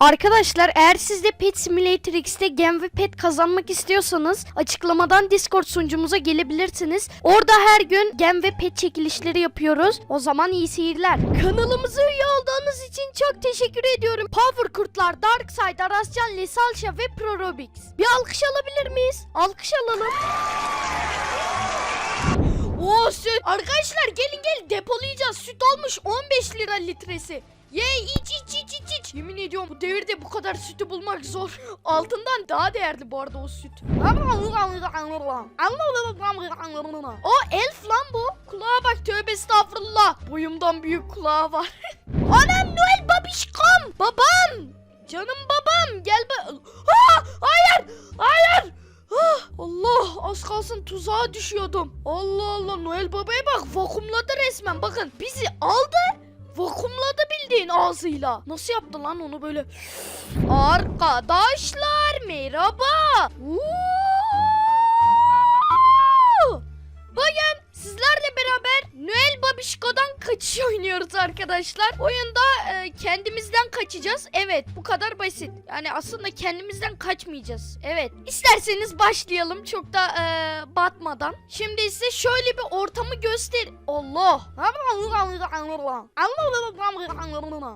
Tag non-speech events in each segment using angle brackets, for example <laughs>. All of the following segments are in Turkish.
Arkadaşlar eğer siz de Pet Simulator X'te Gem ve Pet kazanmak istiyorsanız açıklamadan Discord sunucumuza gelebilirsiniz. Orada her gün Gem ve Pet çekilişleri yapıyoruz. O zaman iyi seyirler. Kanalımıza üye olduğunuz için çok teşekkür ediyorum. Power Kurtlar, Darkside, Arascan, Lesalşa ve Prorobix. Bir alkış alabilir miyiz? Alkış alalım. Oo süt. Arkadaşlar gelin gelin depolayacağız. Süt olmuş 15 lira litresi. Ye iç iç iç iç iç. Yemin ediyorum bu devirde bu kadar sütü bulmak zor. <laughs> Altından daha değerli bu arada o süt. O elf lan bu. Kulağa bak tövbe estağfurullah. Boyumdan büyük kulağı var. <laughs> Anam Noel babişkom. Babam. Canım babam gel be. Ha, hayır hayır. Ah, Allah az kalsın tuzağa düşüyordum. Allah Allah Noel Baba'ya bak vakumladı resmen. Bakın bizi aldı vakumladı bildiğin ağzıyla. Nasıl yaptı lan onu böyle? Arkadaşlar merhaba. Uuu! Bugün Babişko'dan kaçış oynuyoruz arkadaşlar. Oyunda e, kendimizden kaçacağız. Evet bu kadar basit. Yani aslında kendimizden kaçmayacağız. Evet. İsterseniz başlayalım çok da e, batmadan. Şimdi size şöyle bir ortamı göster. Allah.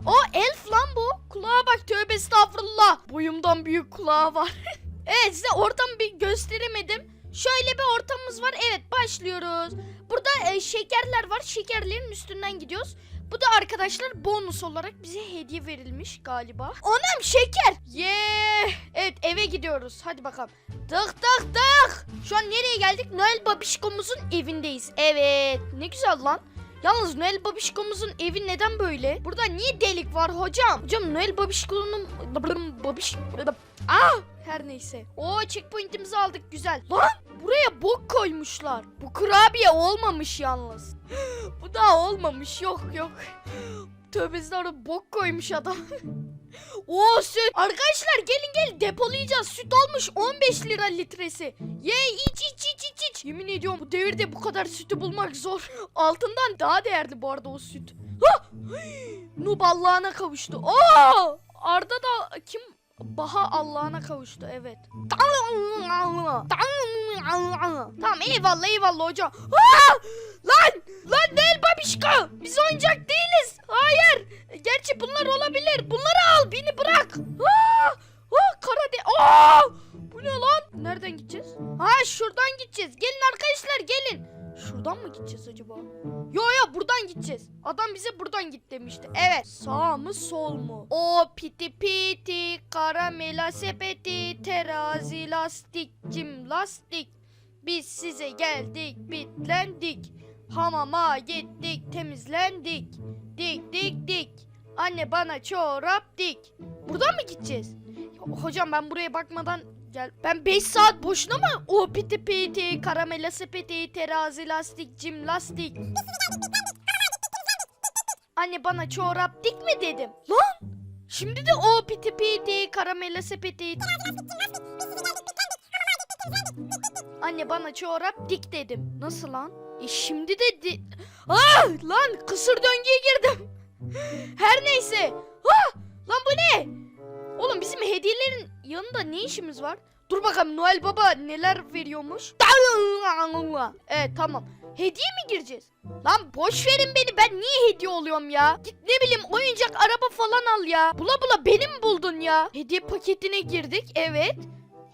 <laughs> O elf lan bu. Kulağa bak tövbe estağfurullah. Boyumdan büyük kulağı var. <laughs> evet size ortamı bir gösteremedim. Şöyle bir ortamımız var. Evet başlıyoruz. Burada e, şekerler var. Şekerlerin üstünden gidiyoruz. Bu da arkadaşlar bonus olarak bize hediye verilmiş galiba. Anam şeker. Yeah. Evet eve gidiyoruz. Hadi bakalım. Tık tık tık. Şu an nereye geldik? Noel Babişko'muzun evindeyiz. Evet. Ne güzel lan. Yalnız Noel Babişko'muzun evi neden böyle? Burada niye delik var hocam? Hocam Noel Babişko'nun... Babiş... Ah! Her neyse. Oo checkpoint'imizi aldık güzel. Lan buraya bok koymuşlar. Bu kurabiye olmamış yalnız. <gasps> Bu da olmamış yok yok. Tövbe bok koymuş adam. <laughs> Oo süt. Arkadaşlar gelin gelin depolayacağız. Süt olmuş 15 lira litresi. Ye iç iç iç iç iç. Yemin ediyorum bu devirde bu kadar sütü bulmak zor. <laughs> Altından daha değerli bu arada o süt. Ha! Nub Allah'ına kavuştu. Oo! Arda da kim Baha Allah'ına kavuştu evet. Tamam eyvallah eyvallah hocam. Aa! Lan! Lan değil babişko. Biz oyuncak değiliz. Hayır. Gerçi bunlar olabilir. Bunları al beni bırak. Aa! Aa, kara de... Aa! Bu ne lan? Nereden gideceğiz? Ha şuradan gideceğiz. Gelin arkadaşlar gelin. Şuradan mı gideceğiz acaba? Yo yo buradan gideceğiz. Adam bize buradan git demişti. Evet. Sağ mı sol mu? O piti piti karamela sepeti terazi lastik cim lastik. Biz size geldik bitlendik. Hamama gittik temizlendik. Dik dik dik. Anne bana çorap dik. Buradan mı gideceğiz? Ya, hocam ben buraya bakmadan Gel. Ben 5 saat boşuna mı? O piti piti, karamela sepeti, terazi lastik, cim lastik. Anne bana çorap dik mi dedim. Lan! Şimdi de o piti piti, karamela sepeti. Anne bana çorap dik dedim. Nasıl lan? E şimdi de di... Ah! Lan kısır döngüye girdim. Her neyse. Ah! Lan bu ne? Oğlum bizim hediyelerin yanında ne işimiz var? Dur bakalım Noel Baba neler veriyormuş. Evet tamam. Hediye mi gireceğiz? Lan boş verin beni ben niye hediye oluyorum ya? Git ne bileyim oyuncak araba falan al ya. Bula bula beni mi buldun ya? Hediye paketine girdik evet.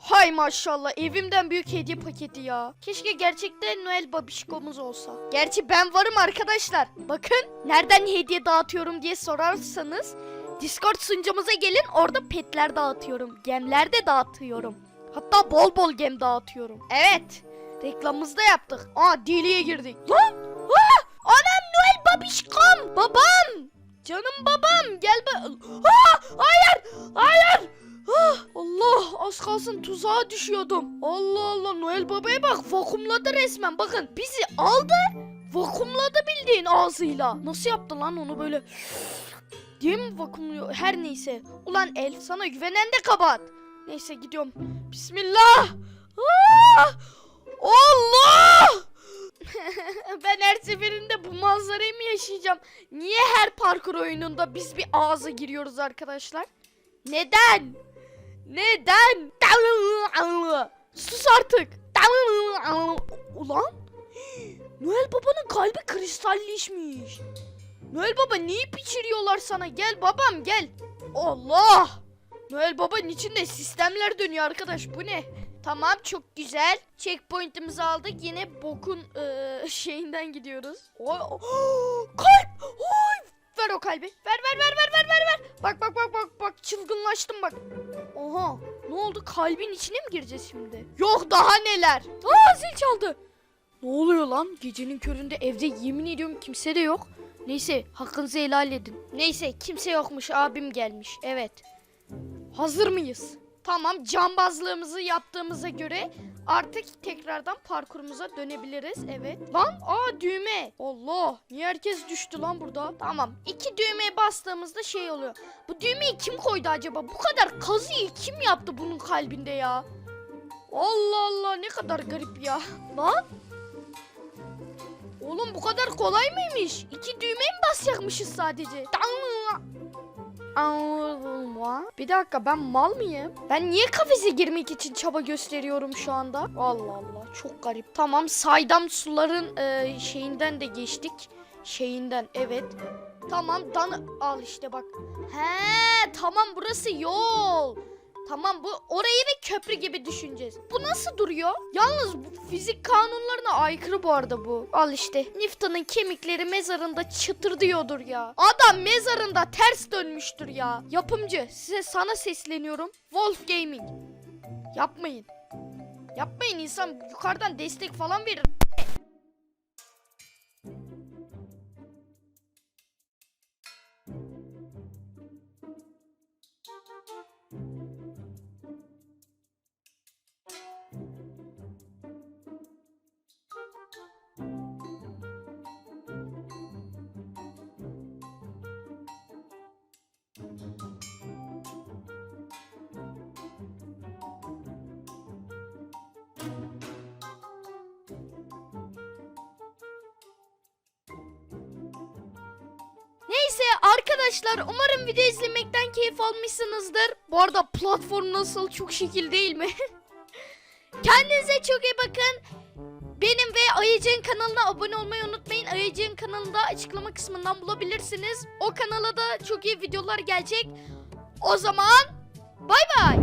Hay maşallah evimden büyük hediye paketi ya. Keşke gerçekten Noel babişkomuz olsa. Gerçi ben varım arkadaşlar. Bakın nereden hediye dağıtıyorum diye sorarsanız Discord sunucumuza gelin orada petler dağıtıyorum. Gemler de dağıtıyorum. Hatta bol bol gem dağıtıyorum. Evet. Reklamımızı da yaptık. Aa deliye girdik. Lan! Aa! Anam Noel babişkom! Babam! Canım babam gel be. Aa! Hayır! Hayır! Ah, Allah az kalsın tuzağa düşüyordum. Allah Allah Noel babaya bak vakumladı resmen. Bakın bizi aldı vakumladı bildiğin ağzıyla. Nasıl yaptı lan onu böyle Diye mi vakumluyor? Her neyse. Ulan el sana güvenen de kabahat. Neyse gidiyorum. Bismillah. Ah! Allah! <laughs> ben her seferinde bu manzarayı mı yaşayacağım? Niye her parkur oyununda biz bir ağza giriyoruz arkadaşlar? Neden? Neden? Sus artık. Ulan Noel Baba'nın kalbi kristalleşmiş. Noel Baba ne yiyip içiriyorlar sana? Gel babam gel. Allah! Noel Baba'nın içinde sistemler dönüyor arkadaş. Bu ne? Tamam çok güzel. Checkpoint'imizi aldık. Yine bokun eee, şeyinden gidiyoruz. Oy, oh, <gasps> kalp! Oy! Ver o kalbi. Ver ver ver ver ver ver ver. Bak bak bak bak bak çılgınlaştım bak. Oha ne oldu kalbin içine mi gireceğiz şimdi? Yok daha neler. Aa zil çaldı. Ne oluyor lan? Gecenin köründe evde yemin ediyorum kimse de yok. Neyse hakkınızı helal edin. Neyse kimse yokmuş abim gelmiş. Evet. Hazır mıyız? Tamam cambazlığımızı yaptığımıza göre artık tekrardan parkurumuza dönebiliriz. Evet. Lan aa düğme. Allah. Niye herkes düştü lan burada? Tamam. iki düğmeye bastığımızda şey oluyor. Bu düğmeyi kim koydu acaba? Bu kadar kazıyı kim yaptı bunun kalbinde ya? Allah Allah ne kadar garip ya. Lan. Oğlum bu kadar kolay mıymış? İki düğmeye mi basacakmışız sadece? Allah. Bir dakika ben mal mıyım? Ben niye kafese girmek için çaba gösteriyorum şu anda? Allah Allah çok garip. Tamam saydam suların e, şeyinden de geçtik. Şeyinden evet. Tamam dan al işte bak. He tamam burası yol. Tamam bu orayı bir köprü gibi düşüneceğiz. Bu nasıl duruyor? Yalnız bu fizik kanunlarına aykırı bu arada bu. Al işte. Newton'un kemikleri mezarında çıtırdıyordur ya. Adam mezarında ters dönmüştür ya. Yapımcı size sana sesleniyorum. Wolf Gaming. Yapmayın. Yapmayın insan yukarıdan destek falan verir. Neyse arkadaşlar umarım video izlemekten keyif almışsınızdır. Bu arada platform nasıl çok şekil değil mi? <laughs> Kendinize çok iyi bakın. Benim ve Ayıcık'ın kanalına abone olmayı unutmayın. Ayıcık'ın kanalında açıklama kısmından bulabilirsiniz. O kanala da çok iyi videolar gelecek. O zaman bay bay.